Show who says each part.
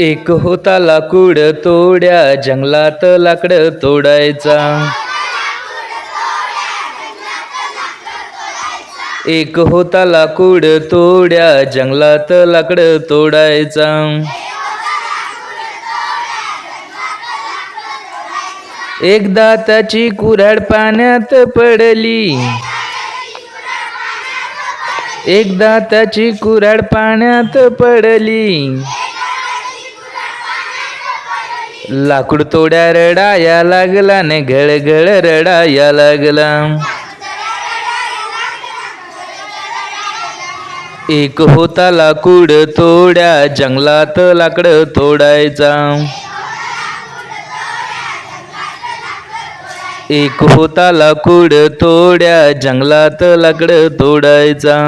Speaker 1: एक होता लाकूड तोड्या जंगलात लाकड तोडायचा. एक होता लाकूड तोड्या जंगलात लाकड तोडायचा. एकदा त्याची कुऱ्हाड पाण्यात पडली. एकदा त्याची कुऱ्हाड पाण्यात पडली. लाकूड तोड्या रडाया लागला ने गळगळ रडाया लागला. एक होता लाकूड तोड्या जंगलात लाकड तोडायचा. एक होता लाकूड तोड्या जंगलात लाकड तोडायचा.